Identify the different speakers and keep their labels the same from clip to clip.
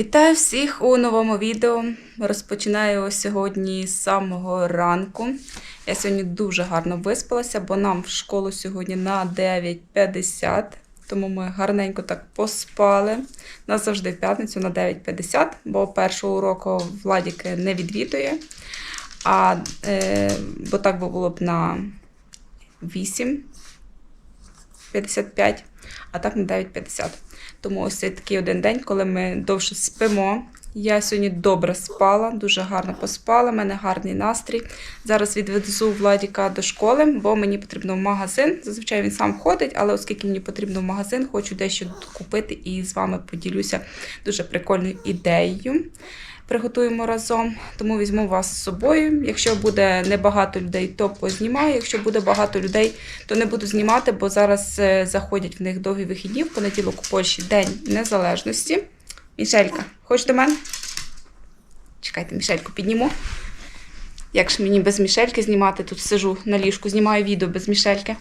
Speaker 1: Вітаю всіх у новому відео. Розпочинаю сьогодні з самого ранку. Я сьогодні дуже гарно виспалася, бо нам в школу сьогодні на 9.50. Тому ми гарненько так поспали. Нас завжди в п'ятницю на 9.50, бо першого уроку Владік не відвідує. А, е, бо так було б на 8.55, а так на 9.50. Тому ось цей такий один день, коли ми довше спимо. Я сьогодні добре спала, дуже гарно поспала, в мене гарний настрій. Зараз відвезу Владіка до школи, бо мені потрібно в магазин. Зазвичай він сам ходить, але оскільки мені потрібно в магазин, хочу дещо купити і з вами поділюся дуже прикольною ідеєю. Приготуємо разом, тому візьму вас з собою. Якщо буде небагато людей, то познімаю. Якщо буде багато людей, то не буду знімати, бо зараз е, заходять в них довгі вихідні. В понеділок у Польщі День Незалежності. Мішелька, хочеш до мене? Чекайте, Мішельку підніму. Як ж мені без Мішельки знімати? Тут сижу на ліжку, знімаю відео без Мішельки.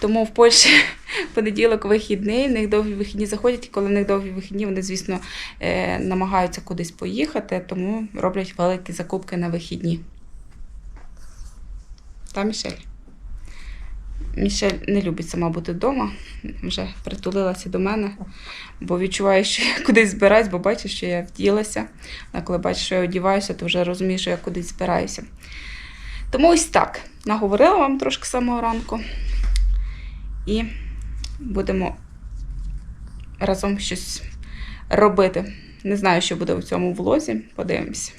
Speaker 1: Тому в Польщі понеділок вихідний, в них довгі вихідні заходять, і коли в них довгі вихідні, вони, звісно, е, намагаються кудись поїхати, тому роблять великі закупки на вихідні. Та Мішель. Мішель не любить сама бути вдома, вже притулилася до мене, бо відчуває, що я кудись збираюсь, бо бачить, що я вділася. А коли бачиш, що я одіваюся, то вже розумію, що я кудись збираюся. Тому ось так. Наговорила вам трошки самого ранку. І будемо разом щось робити. Не знаю, що буде у цьому влозі. Подивимося.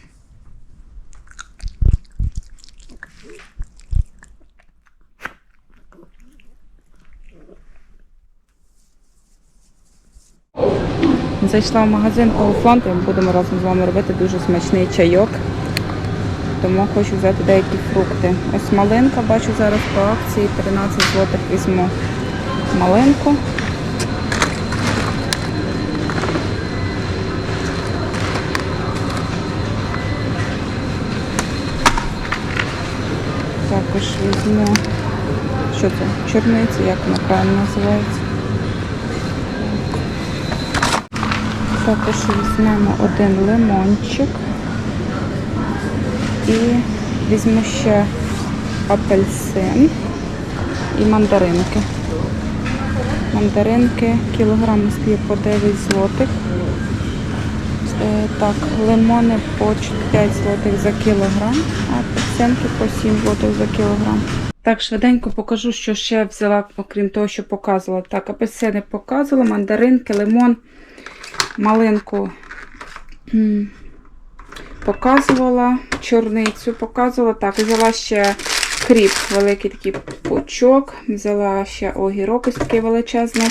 Speaker 1: Зайшла в магазин Kaufland і будемо разом з вами робити дуже смачний чайок. Тому хочу взяти деякі фрукти. Ось малинка, бачу зараз по акції 13 злотих візьму малинку. Також візьму, що це? Чорниця, як вона правильно називається. Також візьмемо один лимончик. І візьму ще апельсин і мандаринки. Мандаринки кілограм стоїть по 9 злотих. Е, Так, лимони по 5 злотих за кілограм, а апельсинки по 7 злотих за кілограм. Так, швиденько покажу, що ще взяла, окрім того, що показувала. Так, апельсини показувала, мандаринки, лимон, малинку показувала, чорницю показувала. Так, взяла ще кріп, великий такий пучок, взяла ще огірок ось такий величезний,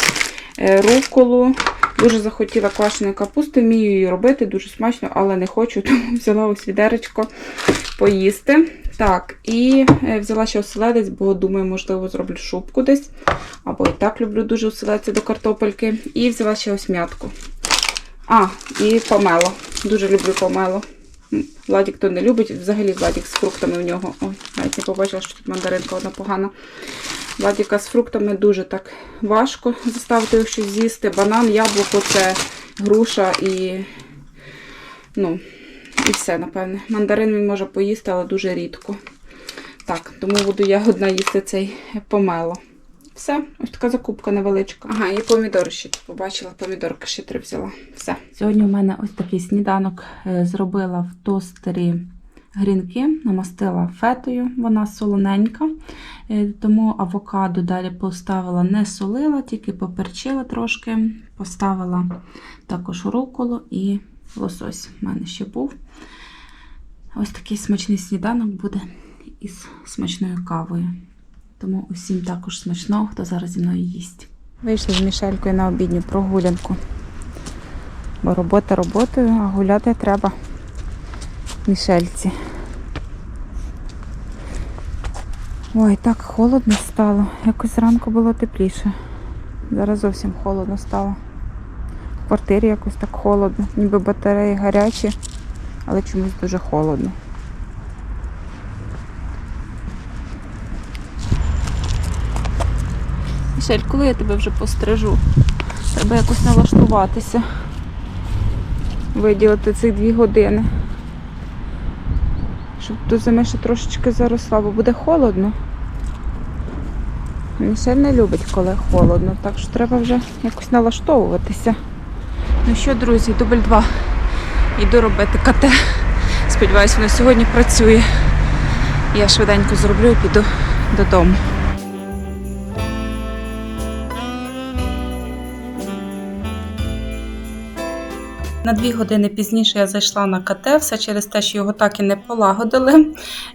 Speaker 1: е, руколу. Дуже захотіла квашеної капусти, вмію її робити, дуже смачно, але не хочу, тому взяла ось відеречко поїсти. Так, і е, взяла ще оселедець, бо думаю, можливо, зроблю шубку десь. Або і так люблю дуже оселедці до картопельки. І взяла ще ось м'ятку. А, і помело. Дуже люблю помело. Владік то не любить, взагалі Владік з фруктами в нього. Ой, навіть не побачила, що тут мандаринка одна погана. Владіка з фруктами дуже так важко заставити його щось з'їсти. Банан, яблуко це груша і. Ну, і все, напевне. Мандарин він може поїсти, але дуже рідко. Так, тому буду я одна їсти цей помело. Все, ось така закупка невеличка. Ага, і помідори ще побачила, помідорки ще три взяла. Все. Сьогодні у мене ось такий сніданок е, зробила в тостері грінки, намастила фетою, вона солоненька. Е, Тому авокадо далі поставила, не солила, тільки поперчила трошки. Поставила також руколу і лосось. У мене ще був. Ось такий смачний сніданок буде із смачною кавою. Тому усім також смачного, хто зараз зі мною їсть. Вийшли з Мішелькою на обідню прогулянку. Бо робота роботою, а гуляти треба Мішельці. Ой, так холодно стало. Якось зранку було тепліше. Зараз зовсім холодно стало. В квартирі якось так холодно. Ніби батареї гарячі, але чомусь дуже холодно. Мішель, коли я тебе вже пострижу? Треба якось налаштуватися. виділити цих дві години. Щоб до зими ще трошечки заросла, бо буде холодно. Мішель не любить, коли холодно, так що треба вже якось налаштовуватися. Ну що, друзі, дубль 2. Йду робити КТ. Сподіваюсь, воно сьогодні працює. Я швиденько зроблю і піду додому. На дві години пізніше я зайшла на КТ, все через те, що його так і не полагодили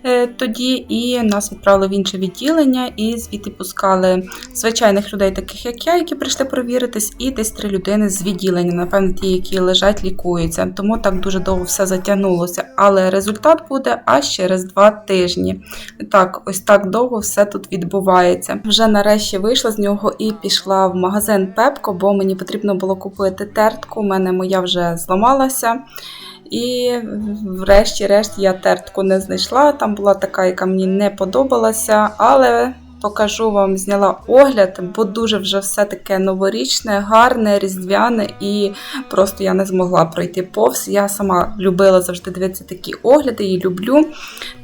Speaker 1: е, тоді, і нас відправили в інше відділення, і звідти пускали звичайних людей, таких як я, які прийшли провіритись, і десь три людини з відділення, напевно, ті, які лежать, лікуються. Тому так дуже довго все затягнулося. Але результат буде аж через два тижні. Так, ось так довго все тут відбувається. Вже нарешті вийшла з нього і пішла в магазин Пепко, бо мені потрібно було купити тертку. У мене моя вже зламалася. І врешті-решт я тертку не знайшла. Там була така, яка мені не подобалася, але покажу вам, зняла огляд, бо дуже вже все таке новорічне, гарне, різдвяне, і просто я не змогла пройти повз. Я сама любила завжди дивитися такі огляди і люблю.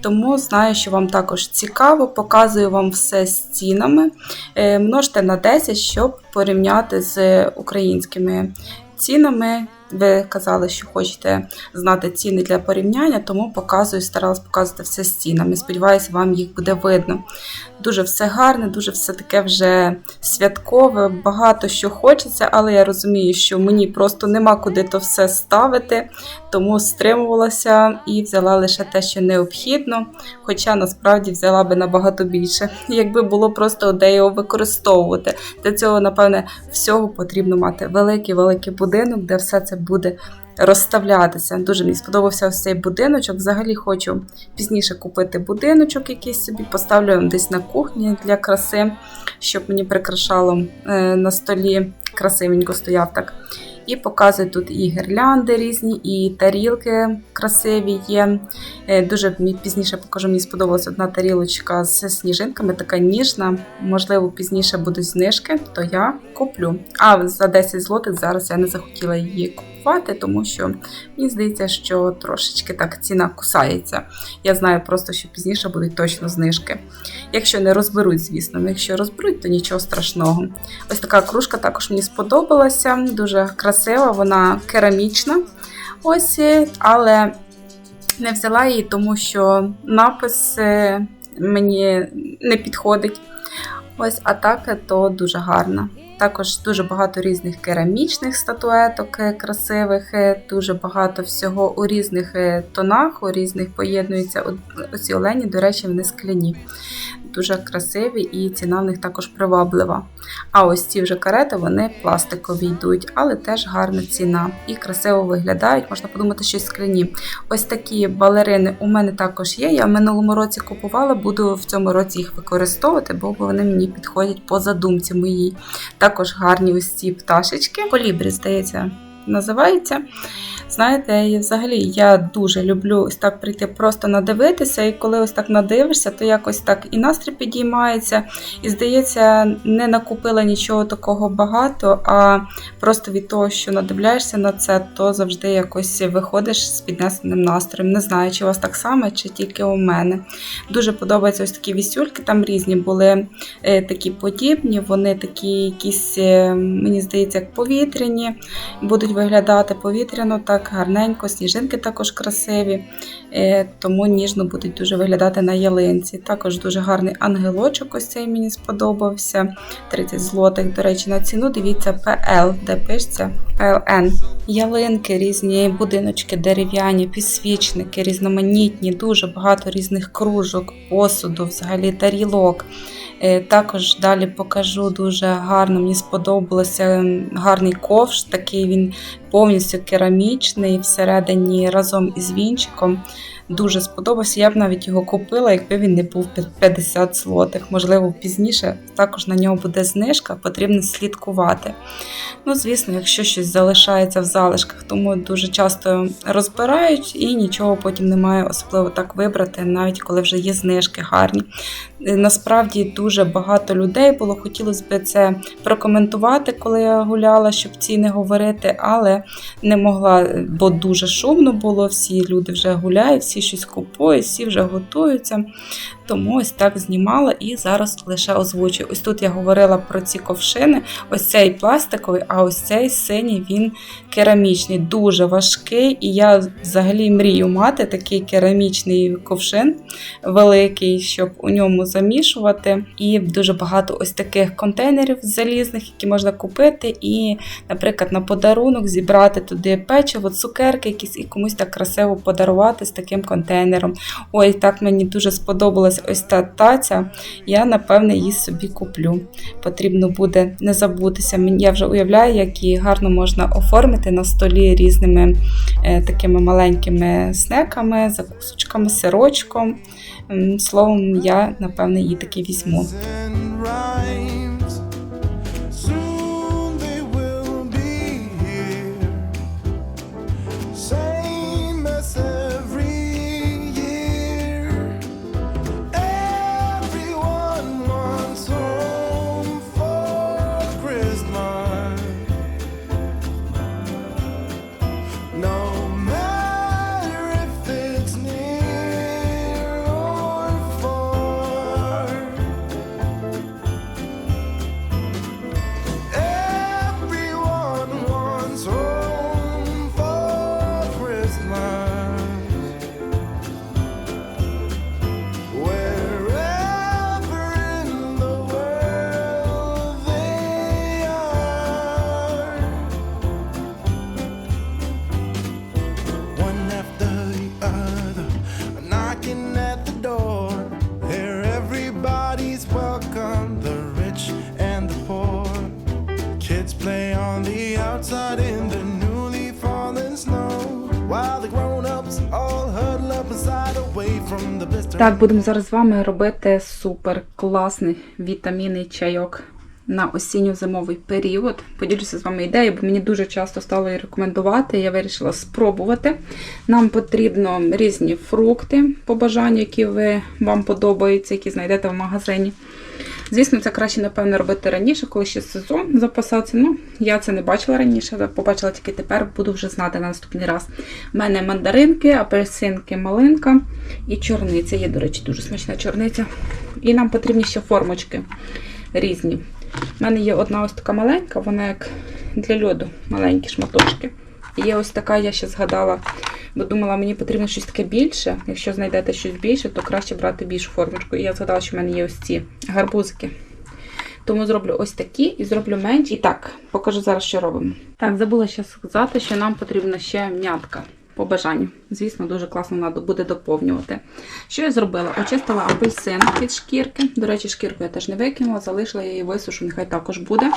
Speaker 1: Тому знаю, що вам також цікаво, показую вам все з цінами. Е, Множте на 10, щоб порівняти з українськими цінами. Ви казали, що хочете знати ціни для порівняння, тому показую, старалась показувати все з цінами. Сподіваюся, вам їх буде видно. Дуже все гарне, дуже все таке вже святкове, багато що хочеться, але я розумію, що мені просто нема куди то все ставити, тому стримувалася і взяла лише те, що необхідно. Хоча насправді взяла би набагато більше, якби було просто де його використовувати. Для цього, напевне, всього потрібно мати великий-великий будинок, де все це буде розставлятися. Дуже мені сподобався ось цей будиночок. Взагалі хочу пізніше купити будиночок якийсь собі, поставлю десь на кухні для краси, щоб мені прикрашало е, на столі, красивенько стояв так. І показую тут і гірлянди різні, і тарілки красиві є. Е, Дуже пізніше покажу, мені сподобалася одна тарілочка з сніжинками, така ніжна. Можливо, пізніше будуть знижки, то я куплю. А за 10 злотих зараз я не захотіла її купувати, тому що мені здається, що трошечки так ціна кусається. Я знаю просто, що пізніше будуть точно знижки. Якщо не розберуть, звісно, Ну, якщо розберуть, то нічого страшного. Ось така кружка також мені сподобалася, дуже красива, вона керамічна. Ось, але не взяла її, тому що напис е, мені не підходить. Ось, а так то дуже гарна. Також дуже багато різних керамічних статуеток е, красивих, е, дуже багато всього у різних е, тонах, у різних поєднуються. Оці олені, до речі, вони скляні. Дуже красиві і ціна в них також приваблива. А ось ці вже карети, вони пластикові йдуть, але теж гарна ціна і красиво виглядають. Можна подумати, що скляні. Ось такі балерини у мене також є. Я в минулому році купувала, буду в цьому році їх використовувати, бо вони мені підходять по задумці моїй. Також гарні ось ці пташечки. Колібрі, здається, називається. Знаєте, і взагалі я дуже люблю ось так прийти, просто надивитися, і коли ось так надивишся, то якось так і настрій підіймається. І здається, не накупила нічого такого багато, а просто від того, що надивляєшся на це, то завжди якось виходиш з піднесеним настроєм. Не знаю, чи у вас так само, чи тільки у мене. Дуже подобаються ось такі вісюльки, там різні були е, такі подібні, вони такі якісь, е, мені здається, як повітряні, будуть виглядати повітряно, так гарненько, сніжинки також красиві, е, тому ніжно будуть дуже виглядати на ялинці. Також дуже гарний ангелочок, ось цей мені сподобався. 30 злотих, до речі, на ціну. Дивіться, PL, де пишеться PLN. Ялинки, різні будиночки, дерев'яні, підсвічники, різноманітні, дуже багато різних кружок, посуду, взагалі тарілок. Е, Також далі покажу дуже гарно, мені сподобалося гарний ковш, такий він повністю керамічний, всередині разом із вінчиком. Дуже сподобався. Я б навіть його купила, якби він не був під 50 злотих. Можливо, пізніше також на нього буде знижка, потрібно слідкувати. Ну, звісно, якщо щось залишається в залишках, тому дуже часто розбирають і нічого потім немає особливо так вибрати, навіть коли вже є знижки гарні. Насправді дуже багато людей було. Хотілося б це прокоментувати, коли я гуляла, щоб ці не говорити, але
Speaker 2: не могла, бо дуже шумно було. Всі люди вже гуляють, всі щось купують, всі вже готуються. Тому ось так знімала і зараз лише озвучую. Ось тут я говорила про ці ковшини. Ось цей пластиковий, а ось цей синій він керамічний, дуже важкий. І я взагалі мрію мати такий керамічний ковшин великий, щоб у ньому замішувати. І дуже багато ось таких контейнерів залізних, які можна купити, і, наприклад, на подарунок зібрати туди печиво, цукерки якісь і комусь так красиво подарувати з таким контейнером. Ой, так мені дуже сподобалась ось та таця. Я, напевне, її собі куплю. Потрібно буде не забутися. Я вже уявляю, як її гарно можна оформити на столі різними е, такими маленькими снеками, закусочками, сирочком. Словом, я, напевне, її таки візьму.
Speaker 1: Так, будемо зараз з вами робити супер класний вітамінний чайок на осінньо-зимовий період. Поділюся з вами ідеєю, бо мені дуже часто стало її рекомендувати. Я вирішила спробувати. Нам потрібно різні фрукти по бажанню, які ви, вам подобаються, які знайдете в магазині. Звісно, це краще, напевно, робити раніше, коли ще сезон запасатися. Ну, я це не бачила раніше, побачила тільки тепер, буду вже знати на наступний раз. У мене мандаринки, апельсинки, малинка і чорниця. Є, до речі, дуже смачна чорниця. І нам потрібні ще формочки різні. У мене є одна ось така маленька, вона як для льоду, маленькі шматочки. Є ось така, я ще згадала, бо думала, мені потрібно щось таке більше. Якщо знайдете щось більше, то краще брати більшу формочку. І я згадала, що в мене є ось ці гарбузики. Тому зроблю ось такі і зроблю менші. І так, покажу зараз, що робимо. Так, забула ще сказати, що нам потрібна ще м'ятка. По бажанню. Звісно, дуже класно треба буде доповнювати. Що я зробила? Очистила апельсин від шкірки. До речі, шкірку я теж не викинула, залишила я її висушу, нехай також буде.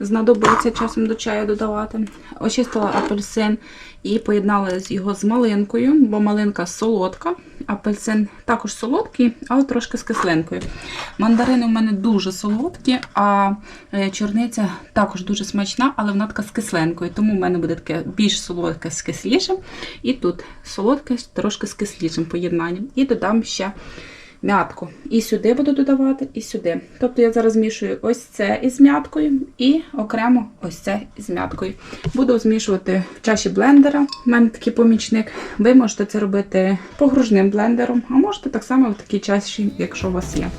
Speaker 1: Знадобиться часом до чаю додавати. Очистила апельсин і поєднала його з малинкою, бо малинка солодка. Апельсин також солодкий, але трошки з кислинкою. Мандарини у мене дуже солодкі, а е, чорниця також дуже смачна, але вона така з кислинкою. Тому в мене буде таке більш солодке з кислішим. І тут солодке трошки з кислішим поєднанням. І додам ще м'ятку. І сюди буду додавати, і сюди. Тобто я зараз змішую ось це із м'яткою і окремо ось це із м'яткою. Буду змішувати в чаші блендера. У мене такий помічник. Ви можете це робити погружним блендером, а можете так само в такій чаші, якщо у вас є.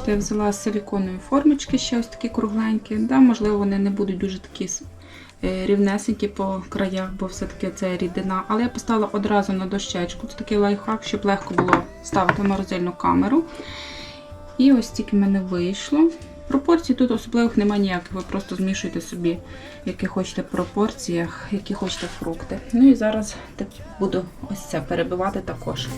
Speaker 1: Бачите, я взяла силіконові формочки, ще ось такі кругленькі. Да, можливо, вони не будуть дуже такі е, рівнесенькі по краях, бо все-таки це рідина. Але я поставила одразу на дощечку. Це такий лайфхак, щоб легко було ставити морозильну камеру. І ось тільки в мене вийшло. Пропорцій тут особливих немає ніяких. Ви просто змішуєте собі, які хочете пропорціях, які хочете фрукти. Ну і зараз буду ось це перебивати також.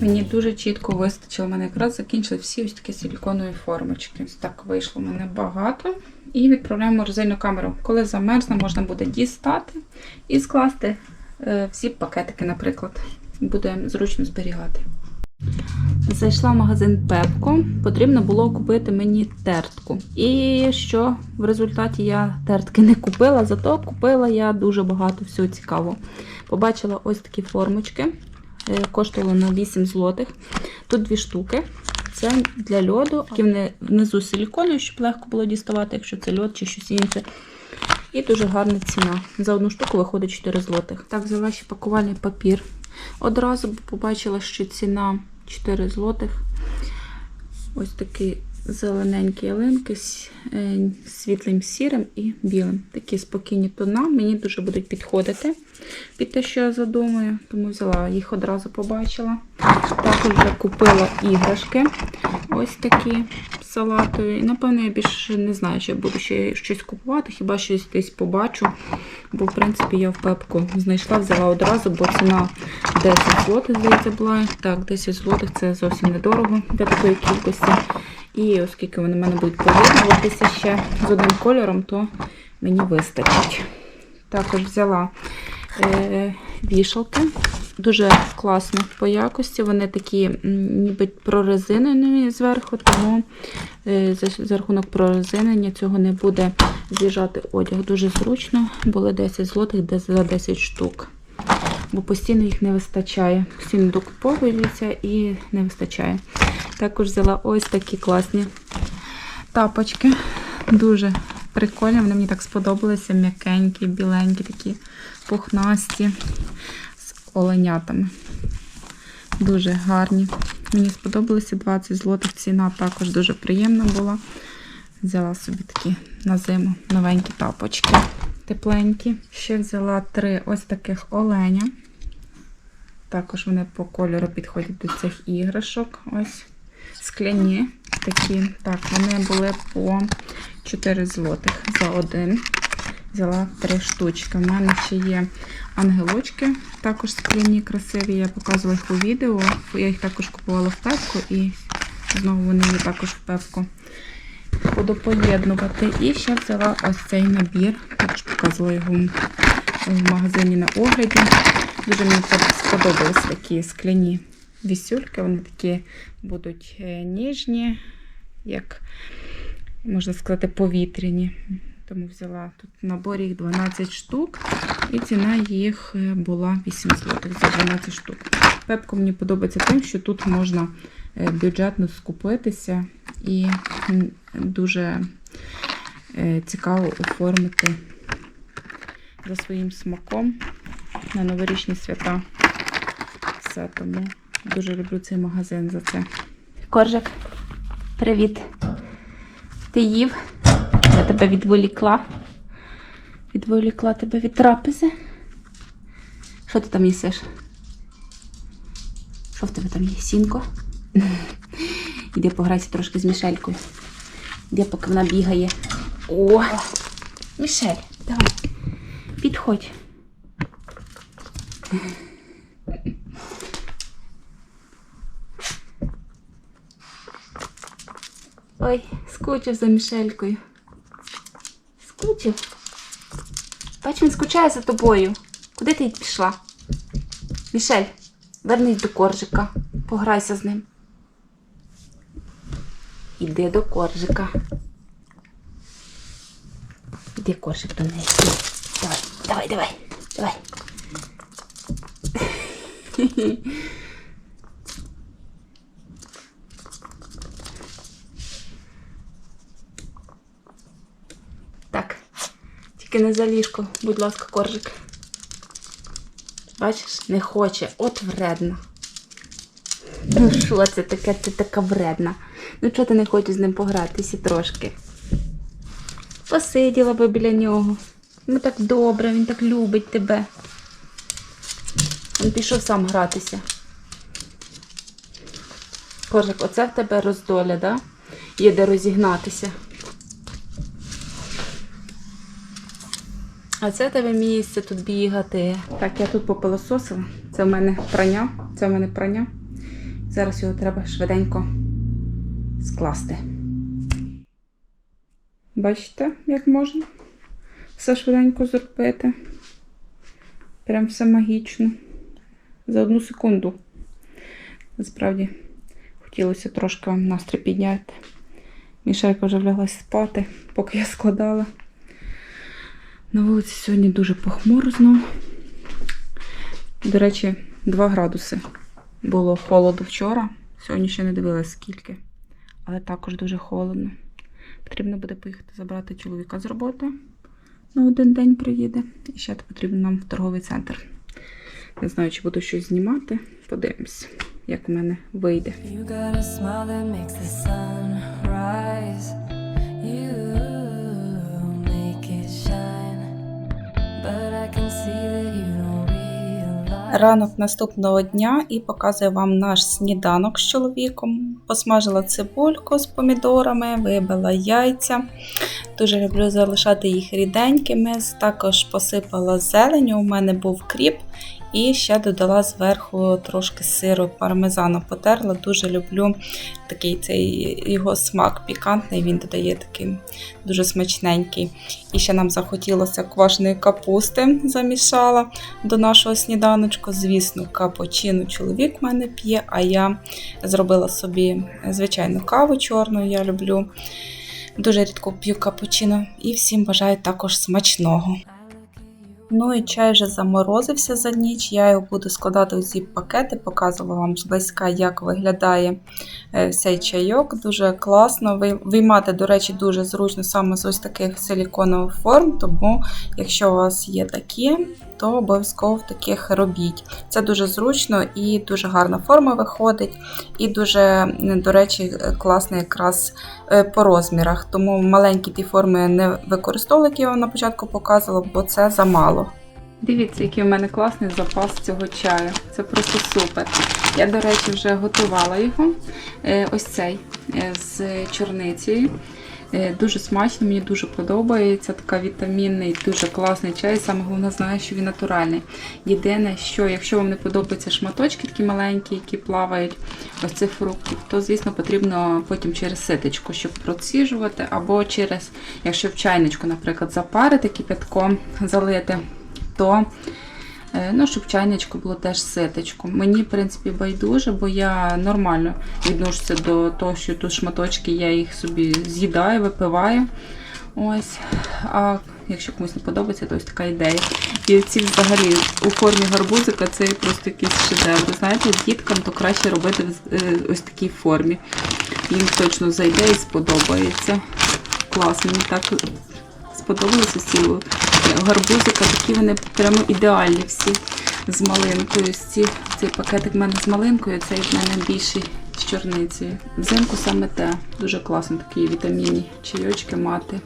Speaker 1: Мені дуже чітко вистачило. У мене якраз закінчили всі ось такі силіконові формочки. Так вийшло в мене багато. І відправляємо в морозильну камеру. Коли замерзне, можна буде дістати і скласти е, всі пакетики, наприклад. Буде зручно зберігати. Зайшла в магазин Пепко. Потрібно було купити мені тертку. І що в результаті я тертки не купила, зато купила я дуже багато всього цікавого. Побачила ось такі формочки. Е, Коштувало на 8 злотих. Тут дві штуки. Це для льоду. Такі вони внизу силіконові, щоб легко було діставати, якщо це льод чи щось інше. І дуже гарна ціна. За одну штуку виходить 4 злотих. Так, взяла ще пакувальний папір. Одразу побачила, що ціна 4 злотих. Ось такі зелененькі ялинки з е, світлим сірим і білим. Такі спокійні тона. Мені дуже будуть підходити під те, що я задумаю, тому взяла їх одразу побачила. Також вже купила іграшки. Ось такі салатові. Напевно, я більше не знаю, чи я буду ще щось купувати, хіба щось десь побачу. Бо, в принципі, я в пепку знайшла, взяла одразу, бо ціна 10 злотих, здається, була. Так, 10 злотих це зовсім недорого для такої кількості. І оскільки вони в мене будуть поєднуватися ще з одним кольором, то мені вистачить. Також взяла вішалки. Дуже класно по якості. Вони такі ніби прорезинені зверху, тому е, за, за рахунок прорезинення цього не буде з'їжджати одяг. Дуже зручно. Були 10 злотих за 10 штук. Бо постійно їх не вистачає. Постійно докуповуються і не вистачає. Також взяла ось такі класні тапочки. Дуже прикольні. Вони мені так сподобалися. М'якенькі, біленькі, такі пухнасті з оленятами. Дуже гарні. Мені сподобалися 20 злотих. Ціна також дуже приємна була. Взяла собі такі на зиму новенькі тапочки, тепленькі. Ще взяла три ось таких оленя. Також вони по кольору підходять до цих іграшок. Ось скляні такі. Так, вони були по 4 злотих за один. Взяла три штучки. У мене ще є ангелочки, також скляні, красиві. Я показувала їх у відео. Я їх також купувала в пепку і знову вони є також в пепку. Буду поєднувати. І ще взяла ось цей набір. Також показувала його в магазині на огляді. Дуже мені сподобались такі скляні вісюльки. Вони такі будуть е, ніжні, як можна сказати, повітряні. Тому взяла тут в наборі їх 12 штук, і ціна їх е, була 8 злотих за 12 штук. Пепко мені подобається тим, що тут можна е, бюджетно скупитися і дуже е, цікаво оформити за своїм смаком на новорічні свята. Все, тому дуже люблю цей магазин за це. Коржик, привіт. Ти їв? Тебе відволікла. Відволікла тебе від трапези. Що ти там їсиш? Що в тебе там є? Сінко? Іди пограйся трошки з Мішелькою. Іди, поки вона бігає. О! Мішель, давай. Підходь. Ой, скучив за Мішелькою. Скучив. Бач, він скучає за тобою. Куди ти пішла? Мішель, вернись до коржика. Пограйся з ним. Іди до коржика. Іди коржик до неї. Давай, давай, давай, давай. Так, тільки не за ліжко, будь ласка, коржик. Бачиш, не хоче, от вредна. Ну що це таке? Ти така вредна. Ну чого ти не хочеш з ним погратися трошки? Посиділа би біля нього. Ну так добре, він так любить тебе. Він пішов сам гратися. Коржик, оце в тебе роздоля, да? Є де розігнатися. А це тебе місце тут бігати. Так, я тут попилососила. Це в мене прання. Це в мене прання. Зараз його треба швиденько скласти. Бачите, як можна все швиденько зробити. Прям все магічно. За одну секунду. Насправді, хотілося трошки вам настрій підняти. Мішелька вже вляглась спати, поки я складала. На вулиці сьогодні дуже похмуро знову. До речі, 2 градуси. Було холоду вчора. Сьогодні ще не дивилась скільки. Але також дуже холодно. Потрібно буде поїхати забрати чоловіка з роботи. На один день приїде. І ще потрібно нам в торговий центр. Не знаю, чи буду щось знімати. Подивимось, як у мене вийде.
Speaker 2: Ранок наступного дня і показую вам наш сніданок з чоловіком. Посмажила цибульку з помідорами, вибила яйця. Дуже люблю залишати їх ріденькими. Також посипала зеленю. У мене був кріп. І ще додала зверху трошки сиру пармезану потерла. Дуже люблю такий цей його смак пікантний, він додає такий дуже смачненький. І ще нам захотілося квашеної капусти, замішала до нашого сніданочку. Звісно, капучино чоловік в мене п'є, а я зробила собі звичайну каву чорну, я люблю. Дуже рідко п'ю капучино і всім бажаю також смачного. Ну і чай вже заморозився за ніч. Я його буду складати у ці пакети, показувала вам зблизька, як виглядає е, цей чайок. Дуже класно. Ви- Виймати, до речі, дуже зручно саме з ось таких силіконових форм. Тому, якщо у вас є такі, то обов'язково в таких робіть. Це дуже зручно і дуже гарна форма виходить, і дуже, до речі, класно якраз е, по розмірах. Тому маленькі ті форми не використовую, які я вам на початку показувала, бо це замало.
Speaker 1: Дивіться, який у мене класний запас цього чаю. Це просто супер. Я, до речі, вже готувала його. Е, Ось цей е, з чорницею. Е, Дуже смачно, мені дуже подобається. Така вітамінний, дуже класний чай. Саме головне, знаю, що він натуральний. Єдине, що якщо вам не подобаються шматочки такі маленькі, які плавають ось цих фруктів, то, звісно, потрібно потім через ситечко, щоб проціжувати, або через, якщо в чайничку, наприклад, запарити кипятком, залити то ну, щоб чайничко було теж ситечко. Мені, в принципі, байдуже, бо я нормально відношуся до того, що тут шматочки, я їх собі з'їдаю, випиваю. Ось. А якщо комусь не подобається, то ось така ідея. І ці взагалі у формі гарбузика це просто якийсь шедевр. Знаєте, діткам то краще робити в е, ось такій формі. Їм точно зайде і сподобається. Клас, мені так сподобалися ці гарбузика, такі вони прямо ідеальні всі з малинкою. Ці, цей пакетик в мене з малинкою, цей в мене більший з чорницею. Взимку саме те. Дуже класно такі вітамінні чайочки мати,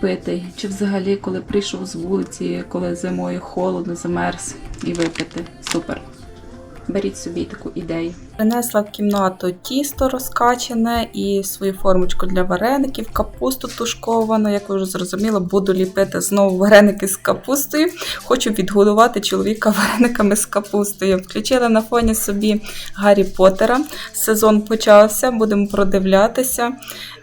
Speaker 1: пити. Чи взагалі, коли прийшов з вулиці, коли зимою холодно, замерз і випити. Супер. Беріть собі таку ідею.
Speaker 2: Принесла в кімнату тісто розкачане і свою формочку для вареників, капусту тушковану. Як ви вже зрозуміли, буду ліпити знову вареники з капустою. Хочу відгодувати чоловіка варениками з капустою. Включила на фоні собі Гаррі Поттера. Сезон почався, будемо продивлятися.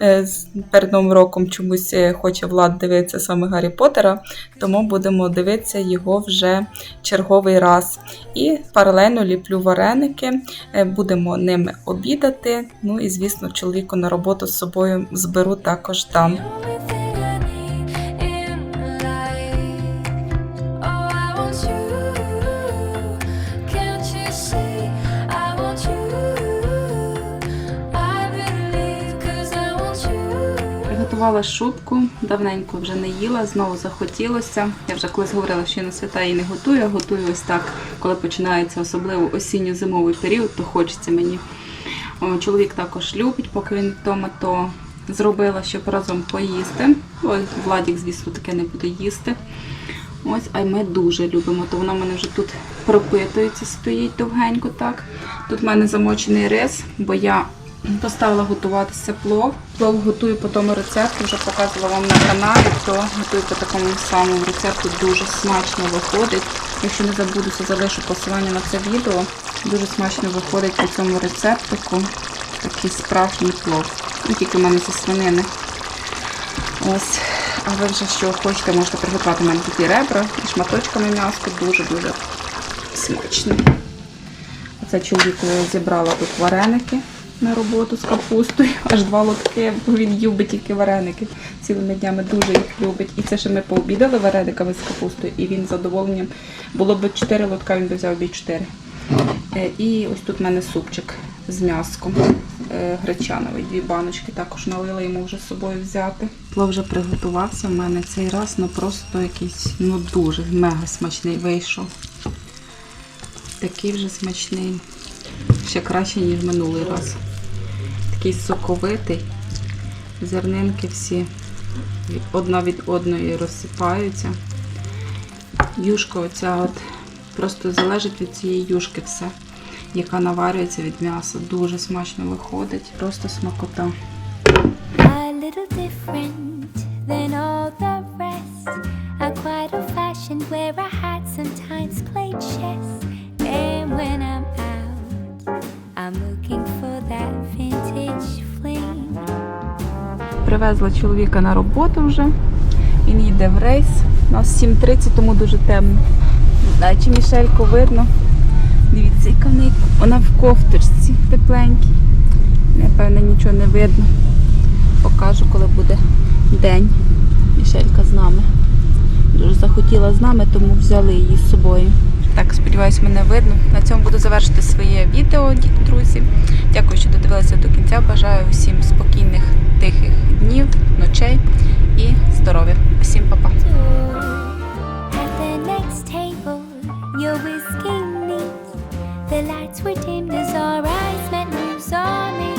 Speaker 2: Е, Перед новим роком чомусь е, хоче Влад дивитися саме Гаррі Поттера, тому будемо дивитися його вже черговий раз. І паралельно ліплю вареники. Е, Будемо ними обідати. Ну і, звісно, чоловіку на роботу з собою зберу також там.
Speaker 1: Приготувала шубку, давненько вже не їла, знову захотілося. Я вже колись говорила, що я на свята її не готую, а готую ось так, коли починається особливо осінньо-зимовий період, то хочеться мені. Чоловік також любить, поки він вдома, то зробила, щоб разом поїсти. Ой, Владік, звісно, таке не буде їсти. Ось, а ми дуже любимо, то воно в мене вже тут пропитується, стоїть довгенько так. Тут в мене замочений рис, бо я поставила готуватися плов. Плов готую по тому рецепту, вже показувала вам на каналі, то готую по такому самому рецепту, дуже смачно виходить. Якщо не забудуся, залишу посилання на це відео. Дуже смачно виходить по цьому рецептику. Такий справжній плов. Ну, тільки в мене зі свинини. Ось. А ви вже що хочете, можете приготувати мене такі ребра і шматочками м'яско. Дуже-дуже смачно. Оце чоловіку зібрала тут вареники на роботу з капустою. Аж два лотки, бо він любить тільки вареники. Цілими днями дуже їх любить. І це ще ми пообідали варениками з капустою, і він з задоволенням. Було б 4 лотка, він би взяв бі 4. Е, І ось тут в мене супчик з м'яском е, гречановий. Дві баночки також налила йому вже з собою взяти. Плов вже приготувався в мене цей раз, ну просто якийсь ну дуже мега смачний вийшов. Такий вже смачний. Ще краще, ніж минулий раз. Такий соковитий. Зернинки всі одна від одної розсипаються. Юшка оця от просто залежить від цієї юшки все, яка наварюється від м'яса. Дуже смачно виходить. Просто смакота.
Speaker 3: where I had sometimes played chess. And when I'm
Speaker 1: Привезла чоловіка на роботу вже. Він їде в рейс. У нас 7.30, тому дуже темно. Чи Мішельку видно. Дивіться, яка в неї вона в кофточці тепленькій. Напевно, нічого не видно. Покажу, коли буде день. Мішелька з нами. Дуже захотіла з нами, тому взяли її з собою. Так, сподіваюсь, мене видно. На цьому буду завершити своє відео, друзі. Дякую, що додивилися до кінця. Бажаю усім спокійних, тихих днів, ночей і здоров'я. Усім па-па!
Speaker 3: The lights were dimmed as our eyes met you saw me.